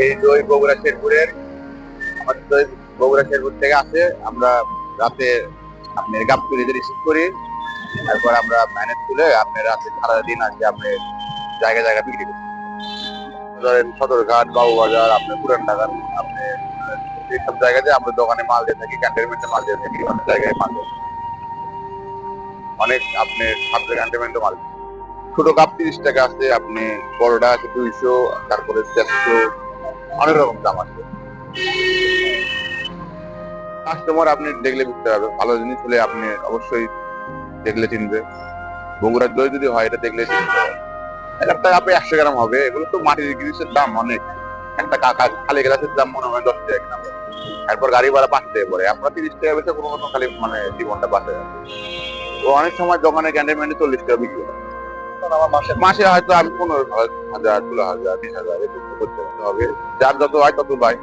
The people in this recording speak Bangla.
এই দই বগুড়া শেরপুরের, আমাদের দই বগুড়া শেরপুর থেকে আসে, আমরা রাতে আপনি গাবতলিতে রিসিভ করি, তারপর আমরা ম্যানেজ তুলে আপনি রাতে সারা দিন আছে আপনি জায়গায় জায়গায় বিক্রি করি। ধরেন সদরঘাট, বাবুবাজার, আপনি পুরান ঢাকার আপনি এইসব জায়গাতে আমরা দোকানে মাল দিয়ে থাকি ক্যান্টনমেন্টে মাল দিয়ে থাকি, অনেক জায়গায় মাল অনেক আপনি সাবজেক্ট ক্যান্টনমেন্টে মাল ছোট কাপ তিরিশ টাকা আছে আপনি বড়টা আছে দুইশো, তারপরে চারশো অনেক রকম দাম আছে। কাস্টমার আপনি দেখলে বুঝতে পারবে, ভালো জিনিস হলে আপনি অবশ্যই দেখলে চিনবে। বগুড়ার দই যদি হয়, এটা দেখলে একটা কাপে একশো গ্রাম হবে, এগুলো তো মাটির জিনিসের দাম অনেক। একটা কাকা খালি গ্লাসের দাম মনে হয় দশ টাকা কিনা। এরপর গাড়ি ভাড়া পাঁচ টাকা পড়ে। আমরা তিরিশ টাকা বেশি কোনো মতো খালি মানে জীবনটা বাঁচে যাবে অনেক সময় দোকানে ক্যান্টেনমেন্টে চল্লিশ টাকা বিক্রি হয়। মাসে হয়তো আমি পনেরো হাজার ষোলো হাজার, বিশ হাজার করতে হবে। যার যত হয় তত পাই